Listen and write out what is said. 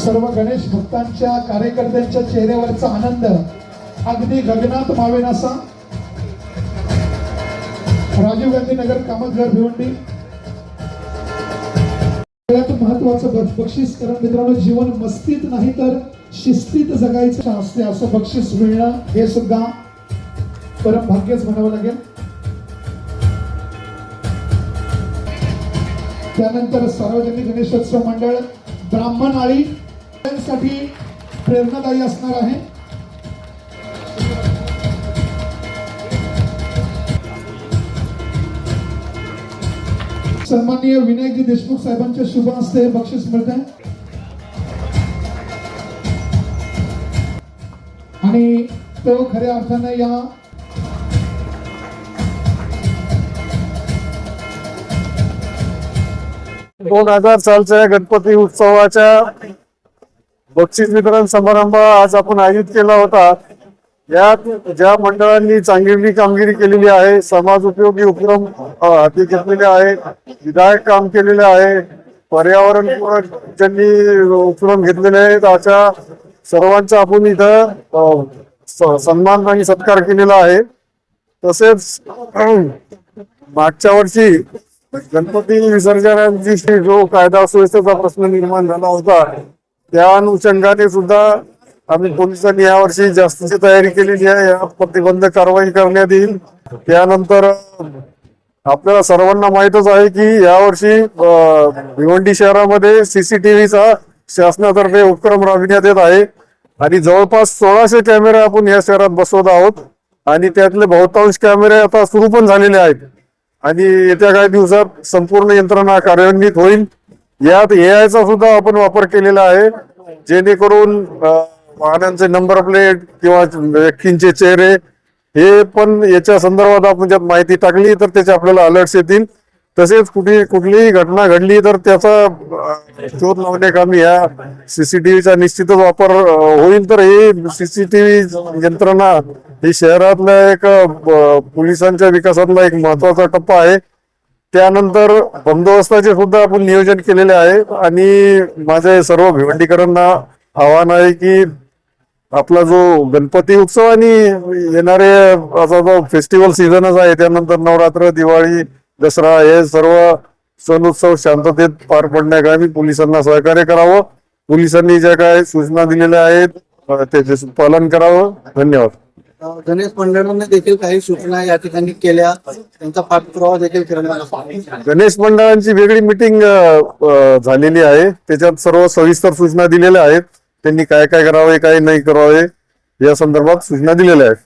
सर्व गणेश भक्तांच्या कार्यकर्त्यांच्या चेहऱ्यावरचा आनंद अगदी गगनात मावेन असा. राजीव गांधी नगर कामतघर भिवंडी. सगळ्यात महत्वाचं बक्षीस कारण मित्रांनो जीवन मस्तीत नाही तर शिस्तीत जगायचं असते असं बक्षीस मिळणं हे सुद्धा परम भाग्यच म्हणावं लागेल. त्यानंतर सार्वजनिक गणेशोत्सव मंडळ ब्राह्मण आळी साठी प्रेरणादायी असणार आहे. सन्माननीय विनायकजी देशमुख साहेबांच्या शुभ हस्ते बक्षीस मिळत आहे आणि तो खऱ्या अर्थाने या दोन हजार सालच्या गणपती उत्सवाच्या बक्षीस वितरण समारंभ आज आपण आयोजित केला होता. यात ज्या मंडळांनी चांगली कामगिरी केलेली आहे समाज उपयोगी उपक्रम हाती घेतलेले आहे विधायक काम केलेले आहे पर्यावरण पूरक ज्यांनी उपक्रम घेतलेले आहेत अशा सर्वांचा आपण इथं सन्मान आणि सत्कार केलेला आहे. तसेच मागच्या वर्षी गणपती विसर्जनाची जो कायदा सुव्यवस्थेचा प्रश्न निर्माण झाला होता त्या अनुषंगाने सुद्धा आम्ही पोलिसांनी यावर्षी जास्तीची तयारी केलेली आहे. या प्रतिबंध कारवाई करण्यात येईल. त्यानंतर आपल्याला सर्वांना माहितच आहे की यावर्षी भिवंडी शहरामध्ये सीसीटीव्हीचा शासनातर्फे उपक्रम राबविण्यात येत आहे. आणि जवळपास सोळाशे कॅमेरे आपण या शहरात बसवत आहोत. आणि त्यातले बहुतांश कॅमेरे आता सुरू पण झालेले आहेत. आणि येत्या काही दिवसात संपूर्ण यंत्रणा कार्यान्वित होईल. यात एआयचा चा सुद्धा आपण वापर केलेला आहे. जेणेकरून वाहनांचे नंबर प्लेट किंवा व्यक्तींचे चेहरे हे पण याच्या संदर्भात आपण ज्यात माहिती टाकली तर त्याचे आपल्याला अलर्ट्स येतील. तसेच कुठे कुठलीही घटना घडली तर त्याचा शोध लावण्याकामी या सीसीटीव्हीचा निश्चितच वापर होईल. तर हे सीसीटीव्ही यंत्रणा ही शहरातल्या एक पोलिसांच्या विकासातला एक महत्त्वाचा टप्पा आहे. त्यानंतर बंदोबस्ताचे सुद्धा आपण नियोजन केलेले आहे. आणि माझे सर्व भिवंडीकरांना आव्हान आहे की आपला जो गणपती उत्सव आणि येणारे असा जो फेस्टिवल सीझनच आहे त्यानंतर नवरात्र दिवाळी दसरा हे सर्व सण उत्सव शांततेत पार पडण्याकामी पोलिसांना सहकार्य करावं. पोलिसांनी ज्या काय सूचना दिलेल्या आहेत त्याचे पालन करावं. धन्यवाद. गणेश मंडळाने देखील काही सूचना या ठिकाणी केल्या. त्यांचा पाठपुरावा देखील करण्यात गणेश मंडळांची वेगळी मिटिंग झालेली आहे. त्याच्यात सर्व सविस्तर सूचना दिलेल्या आहेत. त्यांनी काय काय करावे काय नाही करावे या संदर्भात सूचना दिलेल्या आहेत.